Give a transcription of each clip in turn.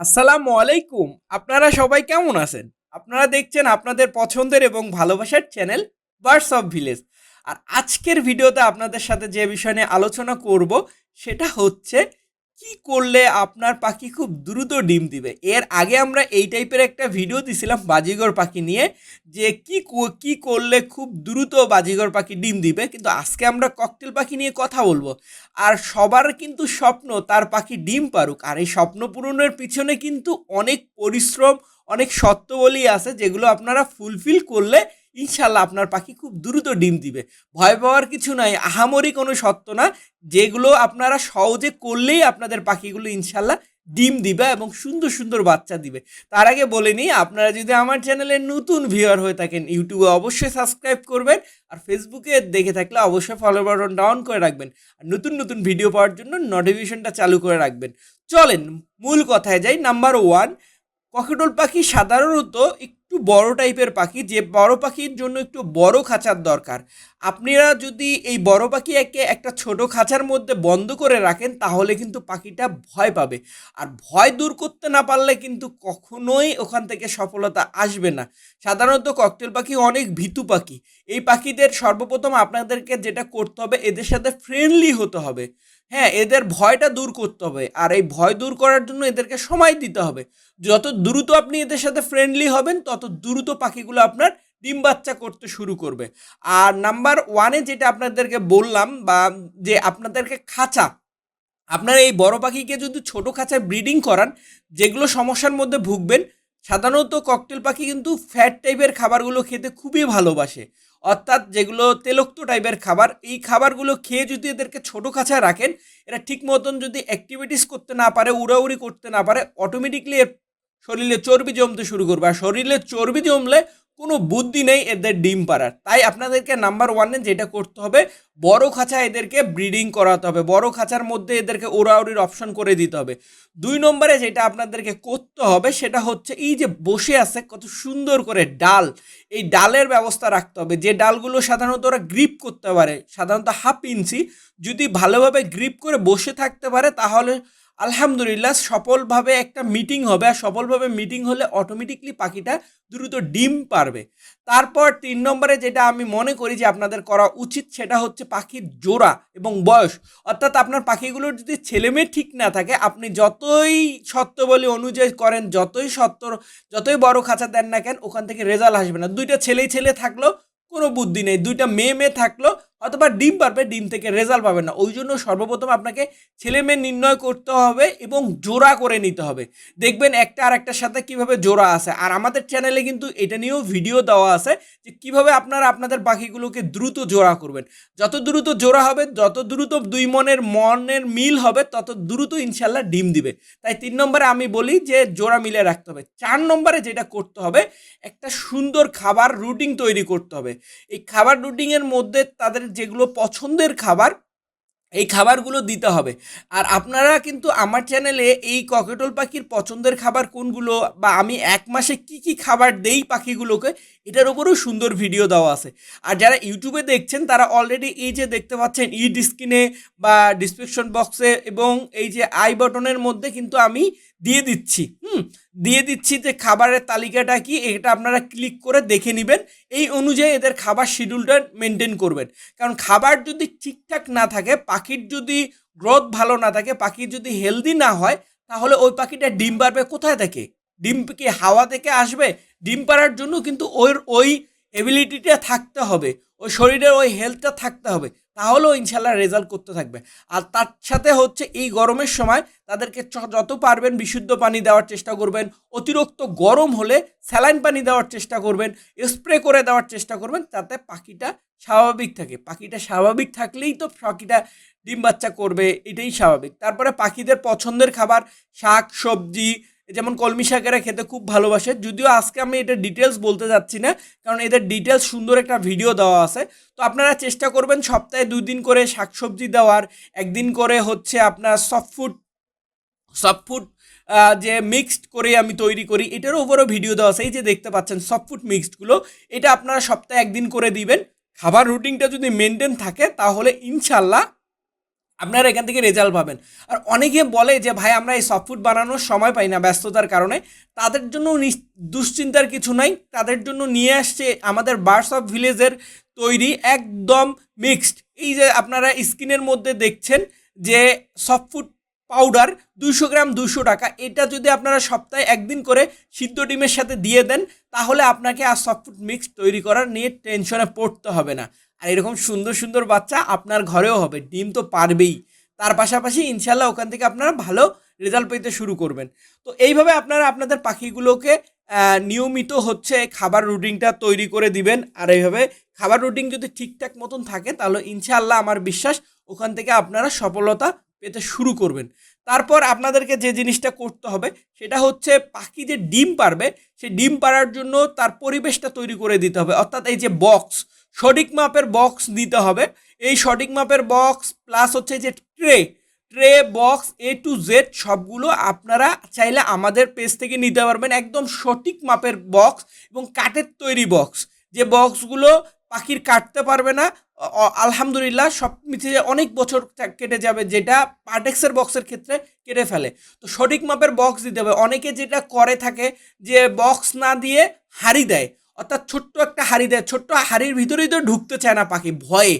আসসালামু আলাইকুম। আপনারা সবাই কেমন আছেন? আপনারা দেখছেন আপনাদের পছন্দের এবং ভালোবাসার চ্যানেল বার্ডস অফ ভিলেজ আর আজকের ভিডিওতে আপনাদের সাথে যে বিষয় নিয়ে আলোচনা করব, সেটা হচ্ছে কি করলে আপনার পাখি খুব দ্রুত ডিম দিবে? এর আগে আমরা এই টাইপের একটা ভিডিও দিছিলাম বাজিগর পাখি নিয়ে, যে কি কো- করলে খুব দ্রুত বাজিগর পাখি ডিম দিবে? কিন্তু আজকে আমরা ককটেল পাখি নিয়ে কথা বলব। আর সবার কিন্তু স্বপ্ন তার পাখি ডিম পারুক। আর এই স্বপ্ন পূরণের পিছনে কিন্তু অনেক পরিশ্রম অনেক সত্যবলী আছে যেগুলো আপনারা ফুলফিল করলে ইনশাল্লাহ আপনার পাখি খুব দ্রুত ডিম দিবে। ভয় পাওয়ার কিছু নাই, আহামরি কোনো সত্য না। যেগুলো আপনারা সহজে করলেই আপনাদের পাখিগুলো ইনশাল্লাহ ডিম দিবে এবং সুন্দর সুন্দর বাচ্চা দিবে। তার আগে বলে নিই, আপনারা যদি আমার চ্যানেলে নতুন ভিউয়ার হয়ে থাকেন, ইউটিউবে অবশ্যই সাবস্ক্রাইব করবেন আর ফেসবুকে দেখে থাকলে অবশ্যই ফলো বাটন ডাউন করে রাখবেন আর নতুন নতুন ভিডিও পাওয়ার জন্য নোটিফিকেশনটা চালু করে রাখবেন। চলেন, মূল কথায় যাই নাম্বার ওয়ান ককেটল পাখি সাধারণত একটু বড় টাইপের পাখি, যে বড় পাখির জন্য একটু বড় খাঁচার দরকার। আপনারা যদি এই বড় পাখি একে একটা ছোট খাঁচার মধ্যে বন্ধ করে রাখেন, তাহলে কিন্তু পাখিটা ভয় পাবে। আর ভয় দূর করতে না পারলে কিন্তু কখনোই ওখান থেকে সফলতা আসবে না। সাধারণত ককটেল পাখি অনেক ভীতু পাখি। এই পাখিদের সর্বপ্রথম আপনাদেরকে যেটা করতে হবে, এদের সাথে ফ্রেন্ডলি হতে হবে। হ্যাঁ এদের ভয়টা দূর করতে হবে। আর এই ভয় দূর করার জন্য এদেরকে সময় দিতে হবে। যত দ্রুত আপনি এদের সাথে ফ্রেন্ডলি হবেন, তত দ্রুত পাখিগুলো আপনার ডিম বাচ্চা করতে শুরু করবে। আর নাম্বার ওয়ানে যেটা আপনাদেরকে বললাম বা যে আপনাদেরকে খাঁচা, আপনারা এই বড় পাখিকে যদি ছোট খাঁচায় ব্রিডিং করান, যেগুলো সমস্যার মধ্যে ভুগবেন, সাধারণত ককটেল পাখি কিন্তু ফ্যাট টাইপের খাবারগুলো খেতে খুবই ভালোবাসে। অর্থাৎ যেগুলো তেলক্ত টাইপের খাবার, এই খাবারগুলো খেয়ে যদি এদেরকে ছোট খাঁচায় রাখেন, এরা ঠিক মতন যদি অ্যাক্টিভিটিস করতে না পারে, উড়াউড়ি করতে না পারে অটোমেটিকলি শরীরে চর্বি জমতে শুরু করবে। আর শরীরে চর্বি জমলে কোনো বুদ্ধি নেই এদের ডিম পাড়ার। তাই আপনাদেরকে নাম্বার ওয়ানে যেটা করতে হবে, বড় খাঁচা এদেরকে ব্রিডিং করাতে হবে। বড় খাঁচার মধ্যে এদেরকে ওড়াউড়ির অপশন করে দিতে হবে। দুই নম্বরে যেটা আপনাদেরকে করতে হবে, সেটা হচ্ছে এই যে বসে আছে, কত সুন্দর করে ডাল। এই ডালের ব্যবস্থা রাখতে হবে। যে ডালগুলো সাধারণত ওরা গ্রিপ করতে পারে, সাধারণত হাফ ইঞ্চি। যদি ভালোভাবে গ্রিপ করে বসে থাকতে পারে, তাহলে আলহামদুলিল্লাহ, সফলভাবে একটা মিটিং হবে আর সফলভাবে মিটিং হলে অটোমেটিকলি পাখিটা দ্রুত ডিম পারবে। তারপর তিন নম্বরে যেটা আমি মনে করি যে আপনাদের করা উচিত সেটা হচ্ছে পাখির জোড়া এবং বয়স। অর্থাৎ আপনার পাখিগুলোর যদি ছেলেমেয়ে ঠিক না থাকে, আপনি যতই সত্যবলী অনুযায়ী করেন, যতই সত্য, যতই বড় খাঁচা দেন না কেন, ওখান থেকে রেজাল্ট আসবে না। দুইটা ছেলেই ছেলে থাকল কোনো বুদ্ধি নেই। দুইটা মেয়ে মেয়ে থাকল অথবা ডিম পারবে, ডিম থেকে রেজাল্ট পাবে না। ওই জন্য সর্বপ্রথম আপনাকে ছেলে মেয়ে নির্ণয় করতে হবে এবং জোড়া করে নিতে হবে। দেখবেন একটা আর একটার সাথে কীভাবে জোড়া আছে। আর আমাদের চ্যানেলে কিন্তু এটা নিয়েও ভিডিও দেওয়া আছে যে কীভাবে আপনারা আপনাদের পাখিগুলোকে দ্রুত জোড়া করবেন। যত দ্রুত জোড়া হবে, যত দ্রুত দুই মনের মনের মিল হবে, তত দ্রুত ইনশাল্লাহ ডিম দিবে। তাই তিন নম্বরে আমি বলি যে জোড়া মিলে রাখতে হবে। চার নম্বরে যেটা করতে হবে, একটা সুন্দর খাবার রুটিন তৈরি করতে হবে। এই খাবার রুটিনের মধ্যে তাদের যেগুলো পছন্দের খাবার, এই খাবারগুলো দিতে হবে। আর আপনারা কিন্তু আমার চ্যানেলে এই ককেটল পাখির পছন্দের খাবার কোনগুলো বা আমি এক মাসে কি কি খাবার দেই পাখিগুলোকে, এটার উপরেও সুন্দর ভিডিও দেওয়া আছে। আর যারা ইউটিউবে দেখছেন, তারা অলরেডি এই যে দেখতে পাচ্ছেন ই স্ক্রিনে বা ডিসক্রিপশন বক্সে এবং এই যে আই বটনের মধ্যে কিন্তু আমি দিয়ে দিচ্ছি। হুম? দিয়ে দিচ্ছি যে খাবারের তালিকাটা কি? এটা আপনারা ক্লিক করে দেখে নেবেন। এই অনুযায়ী এদের খাবার শিডিউলটা মেনটেন করবেন। কারণ খাবার যদি ঠিকঠাক না থাকে, পাখির যদি গ্রোথ ভালো না থাকে পাখির যদি হেলদি না হয়, তাহলে ওই পাখিটা ডিম পারবে কোথায় থেকে? ডিম কি হাওয়া থেকে আসবে? ডিম পাড়ার জন্য কিন্তু ওর ওই এবিলিটিটা থাকতে হবে। ওই শরীরের ওই হেলথটা থাকতে হবে। তাহলেও ইনশাল্লাহ রেজাল্ট করতে থাকবে। আর তার সাথে হচ্ছে এই গরমের সময় তাদেরকে যত পারবেন বিশুদ্ধ পানি দেওয়ার চেষ্টা করবেন, অতিরিক্ত গরম হলে স্যালাইন পানি দেওয়ার চেষ্টা করবেন স্প্রে করে দেওয়ার চেষ্টা করবেন যাতে পাখিটা স্বাভাবিক থাকে। পাখিটা স্বাভাবিক থাকলেই তো পাখিটা ডিম বাচ্চা করবে, এটাই স্বাভাবিক। তারপরে পাখিদের পছন্দের খাবার, শাক, সবজি যেমন কলমি শাকেরা খেতে খুব ভালোবাসে। যদিও আজকে আমি এটা ডিটেলস বলতে যাচ্ছি না, কারণ এদের ডিটেলস সুন্দর একটা ভিডিও দেওয়া আছে। তো আপনারা চেষ্টা করবেন সপ্তাহে দুই দিন করে শাকসবজি দেওয়ার, একদিন করে হচ্ছে আপনার সফট ফুড সফট ফুড যে মিক্সড করে আমি তৈরি করি, এটার ওপরও ভিডিও দেওয়া আছে। এই যে দেখতে পাচ্ছেন সফট ফুড মিক্সডগুলো এটা আপনারা সপ্তাহে একদিন করে দিবেন। খাবার রুটিনটা যদি মেনটেন থাকে, তাহলে ইনশাল্লাহ আপনারা এখান থেকে রেজাল্ট পাবেন। আর অনেকে বলে যে, ভাই, আমরা এই সফট বানানোর সময় পাই না ব্যস্ততার কারণে। তাদের জন্য দুশ্চিন্তার কিছু নাই। তাদের জন্য নিয়ে আসছে আমাদের বার্স অফ ভিলেজের তৈরি একদম মিক্সড এই যে আপনারা স্কিনের মধ্যে দেখছেন যে সফট পাউডার দুইশো গ্রাম দুশো টাকা। এটা যদি আপনারা সপ্তাহে একদিন করে সিদ্ধ ডিমের সাথে দিয়ে দেন, তাহলে আপনাকে আর সফট মিক্স তৈরি করার নিয়ে টেনশনে পড়তে হবে না। আর এরকম সুন্দর সুন্দর বাচ্চা আপনার ঘরেও হবে। ডিম তো পারবেই। তার পাশাপাশি ইনশাল্লাহ ওখান থেকে আপনারা ভালো রেজাল্ট পেতে শুরু করবেন। তো এইভাবে আপনারা আপনাদের পাখিগুলোকে নিয়মিত হচ্ছে খাবার রুটিনটা তৈরি করে দিবেন। আর এইভাবে খাবার রুটিন যদি ঠিকঠাক মতন থাকে, তাহলে ইনশাআল্লাহ আমার বিশ্বাস ওখান থেকে আপনারা সফলতা পেতে শুরু করবেন। তারপর আপনাদেরকে যে জিনিসটা করতে হবে, সেটা হচ্ছে পাখি যে ডিম পারবে সেই ডিম পাড়ার জন্য তার পরিবেশটা তৈরি করে দিতে হবে। অর্থাৎ এই যে বক্স সঠিক মাপের বক্স দিতে হবে। এই সঠিক মাপের বক্স প্লাস হচ্ছে যে tray tray box A to Z সবগুলো আপনারা চাইলে আমাদের পেজ থেকে নিতে পারবেন। একদম সঠিক মাপের বক্স এবং কাঠের তৈরি বক্স যে বক্সগুলো পাখির কাটতে পারবে না আলহামদুলিল্লাহ সব মিছিয়ে অনেক বছর কেটে যাবে, যেটা পার্টেক্সের বক্সের ক্ষেত্রে কেটে ফেলে। তো সঠিক মাপের বক্স দিতে হবে। অনেকে যেটা করে থাকে যে বক্স না দিয়ে হাড়ি দেয়। অর্থাৎ ছোট্ট একটা হাড়ি দেয়, ছোট্ট হাড়ির ভিতরেই তো ঢুকতে চায় না পাখি, ভয়ে।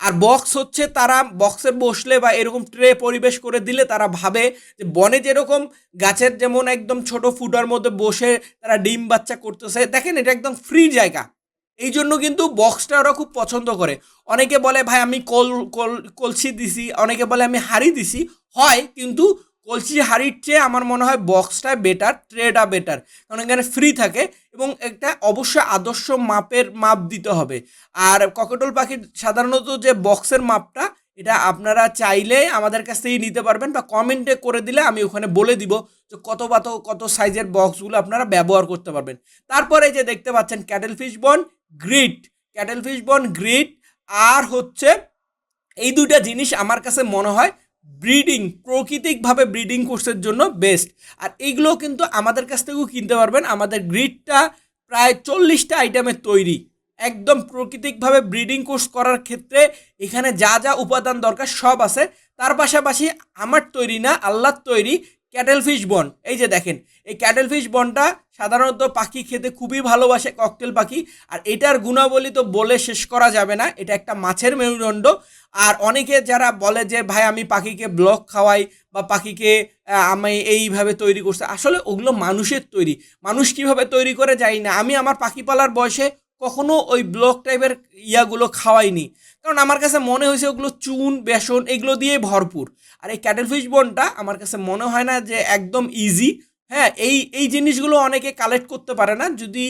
আর বক্স হচ্ছে তারা বক্সে বসলে বা এরকম ট্রে পরিবেশ করে দিলে তারা ভাবে যে বনে যেরকম গাছের যেমন একদম ছোট ফুটার মধ্যে বসে তারা ডিম বাচ্চা করতেছে, দেখেন এটা একদম ফ্রি জায়গা। এই জন্য কিন্তু বক্সটা ওরা খুব পছন্দ করে। অনেকে বলে, ভাই, আমি কল কল, কলসি দিছি। অনেকে বলে, আমি হাড়ি দিছি। হয়, কিন্তু কলসি হাড়ির চেয়ে আমার মনে হয় বক্সটা বেটার ট্রেটা বেটার কারণ এখানে ফ্রি থাকে এবং একটা অবশ্যই আদর্শ মাপের মাপ দিতে হবে। আর ককেটল পাখির সাধারণত যে বক্সের মাপটা, এটা আপনারা চাইলে আমাদের কাছ থেকেই নিতে পারবেন বা কমেন্টে করে দিলে আমি ওখানে বলে দিব যে কত কত কত সাইজের বক্সগুলো আপনারা ব্যবহার করতে পারবেন। তারপরে যে দেখতে পাচ্ছেন cattle fish bone grit cattle fish bone grit আর হচ্ছে এই দুইটা জিনিস আমার কাছে মনে হয় ব্রিডিং প্রকৃতিকভাবে ব্রিডিং কোর্সের জন্য বেস্ট আর এইগুলো কিন্তু আমাদের কাছ থেকেও কিনতে পারবেন। আমাদের গ্রিডটা প্রায় চল্লিশটা আইটেমের তৈরি। একদম প্রকৃতিকভাবে ব্রিডিং কোর্স করার ক্ষেত্রে এখানে যা যা উপাদান দরকার সব আছে। তার পাশাপাশি আমার তৈরি না আল্লাহর তৈরি। ক্যাটেল ফিশ বন। এই যে দেখেন, এই ক্যাটেল ফিশ বনটা সাধারণত পাখি খেতে খুবই ভালোবাসে, ককটেল পাখি। আর এটার গুণাবলী তো বলে শেষ করা যাবে না। এটা একটা মাছের মেরুদণ্ড। আর অনেকে যারা বলে যে, ভাই, আমি পাখিকে ব্লক খাওয়াই বা পাখিকে আমি এইভাবে তৈরি করছে। আসলে ওগুলো মানুষের তৈরি। মানুষ কীভাবে তৈরি করে যাই না। আমি আমার পাখি পালার বয়সে কখনো ওই ব্লক টাইপের ইয়াগুলো খাওয়াইনি। কারণ আমার কাছে মনে হয়েছে ওগুলো চুন, বেসন, এগুলো দিয়ে ভরপুর। আর এই ক্যাটেল ফিশ বনটা আমার কাছে মনে হয় না যে একদম ইজি হ্যাঁ এই এই জিনিসগুলো অনেকে কালেক্ট করতে পারে না। যদি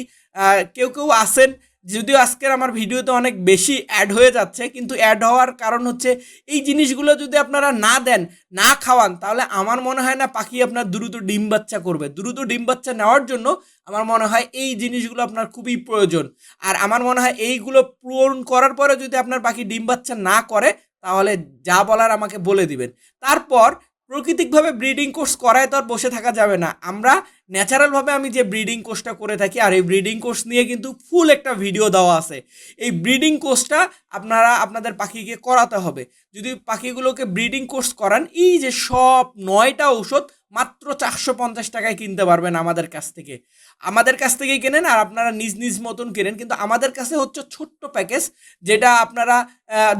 কেউ কেউ আসেন যদিও আজকের আমার ভিডিওতে অনেক বেশি অ্যাড হয়ে যাচ্ছে, কিন্তু অ্যাড হওয়ার কারণ হচ্ছে এই জিনিসগুলো যদি আপনারা না দেন, না খাওয়ান, তাহলে আমার মনে হয় না পাখি আপনার দ্রুত ডিম বাচ্চা করবে। দ্রুত ডিম বাচ্চা নেওয়ার জন্য আমার মনে হয় এই জিনিসগুলো আপনার খুবই প্রয়োজন। আর আমার মনে হয় এইগুলো পূরণ করার পরে যদি আপনার পাখি ডিম বাচ্চা না করে, তাহলে যা বলার আমাকে বলে দিবেন। তারপর প্রাকৃতিকভাবে ব্রিডিং কোর্স করায় তো আর বসে থাকা যাবে না। আমরা ন্যাচারালভাবে আমি যে ব্রিডিং কোর্সটা করে থাকি, আর এই ব্রিডিং কোর্স নিয়ে কিন্তু ফুল একটা ভিডিও দেওয়া আছে। এই ব্রিডিং কোর্সটা আপনারা, আপনাদের পাখিকে করাতে হবে। যদি পাখিগুলোকে ব্রিডিং কোর্স করান, এই যে সব নয়টা ঔষধ মাত্র চারশো পঞ্চাশ টাকায় কিনতে পারবেন আমাদের কাছ থেকে। আমাদের কাছ থেকেই কেনেন, আর আপনারা নিজ নিজ মতন কেনেন, কিন্তু আমাদের কাছে হচ্ছে ছোট্ট প্যাকেজ, যেটা আপনারা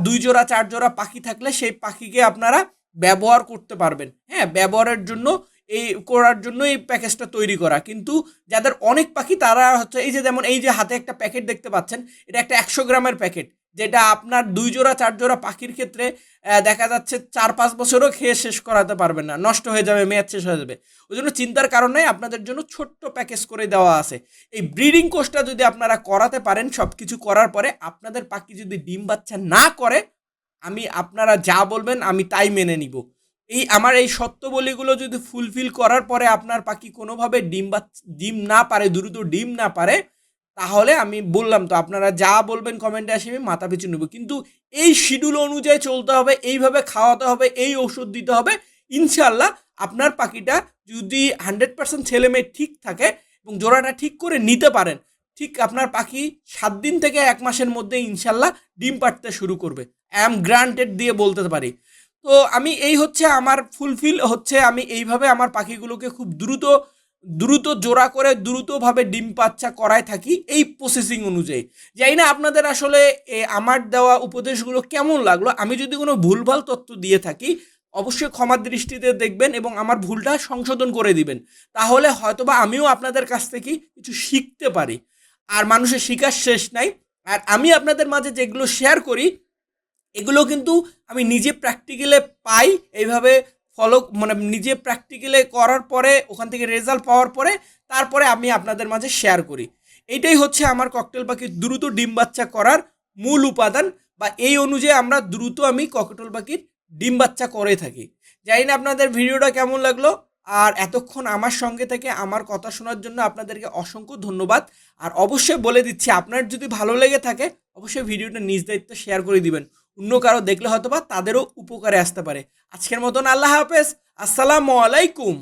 দুই জোড়া, চার জোড়া পাখি থাকলে সেই পাখিকে আপনারা ব্যবহার করতে পারবেন। হ্যাঁ ব্যবহারের জন্য, এই করার জন্য এই প্যাকেজটা তৈরি করা। কিন্তু যাদের অনেক পাখি, তারা হচ্ছে এই যে যেমন এই যে হাতে একটা প্যাকেট দেখতে পাচ্ছেন, এটা একটা একশো গ্রামের প্যাকেট, যেটা আপনার দুই জোড়া, চার জোড়া পাখির ক্ষেত্রে দেখা যাচ্ছে চার পাঁচ বছরও খেয়ে শেষ করাতে পারবেন না, নষ্ট হয়ে যাবে, মেয়াদ শেষ হয়ে যাবে। ওই জন্য চিন্তার কারণে আপনাদের জন্য ছোট্ট প্যাকেজ করে দেওয়া আছে। এই ব্রিডিং কোর্সটা যদি আপনারা করাতে পারেন সব কিছু করার পরে আপনাদের পাখি যদি ডিম বাচ্চা না করে আমি আপনারা যা বলবেন আমি তাই মেনে নিব। এই আমার এই সত্যবলীগুলো যদি ফুলফিল করার পরে আপনার পাখি কোনোভাবে ডিম বা ডিম না পারে, দ্রুত ডিম না পারে, তাহলে আমি বললাম তো আপনারা যা বলবেন কমেন্টে আসে আমি মাথা পিছু নেব। কিন্তু এই শিডিউল অনুযায়ী চলতে হবে, এইভাবে খাওয়াতে হবে, এই ওষুধ দিতে হবে ইনশাল্লাহ আপনার পাখিটা যদি হান্ড্রেড পার্সেন্ট ছেলে মেয়ে ঠিক থাকে এবং জোড়াটা ঠিক করে নিতে পারেন ঠিক আপনার পাখি সাত দিন থেকে এক মাসের মধ্যে ইনশাল্লাহ ডিম পাড়তে শুরু করবে। আই অ্যাম গ্রান্টেড দিয়ে বলতে পারি। তো আমি এই হচ্ছে আমার ফুলফিল হচ্ছে আমি এইভাবে আমার পাখিগুলোকে খুব দ্রুত দ্রুত জোড়া করে দ্রুতভাবে ডিম বাচ্চা করায় থাকি এই প্রসেসিং অনুযায়ী। জানি না আপনাদের আসলে আমার দেওয়া উপদেশগুলো কেমন লাগল। আমি যদি কোনো ভুলভাল তথ্য দিয়ে থাকি, অবশ্যই ক্ষমার দৃষ্টিতে দেখবেন এবং আমার ভুলটা সংশোধন করে দিবেন। তাহলে হয়তোবা আমিও আপনাদের কাছ থেকে কিছু শিখতে পারি। আর মানুষের শিকার শেষ নাই। আর আমি আপনাদের মাঝে যেগুলো শেয়ার করি, এগুলো কিন্তু আমি নিজে প্র্যাকটিক্যালে পাই। এইভাবে ফলো মানে নিজে প্র্যাকটিক্যালে করার পরে, ওখান থেকে রেজাল্ট পাওয়ার পরে, তারপরে আমি আপনাদের মাঝে শেয়ার করি। এইটাই হচ্ছে আমার ককটেল পাখির দ্রুত ডিম বাচ্চা করার মূল উপাদান বা এই অনুযায়ী আমরা দ্রুত আমি ককটেল পাখির ডিম বাচ্চা করে থাকি। জানি না আপনাদের ভিডিওটা কেমন লাগল। আর এতক্ষণ আমার সঙ্গে থেকে আমার কথা শোনার জন্য আপনাদেরকে অসংখ্য ধন্যবাদ। আর অবশ্যই বলে দিচ্ছি, আপনার যদি ভালো লেগে থাকে, অবশ্যই ভিডিওটা নিজ দায়িত্ব শেয়ার করে দিবেন। অন্য কারও দেখলে হয়তো বা তাদেরও উপকারে আসতে পারে। আজকের মতন আল্লাহ হাফেজ। আসসালামু আলাইকুম।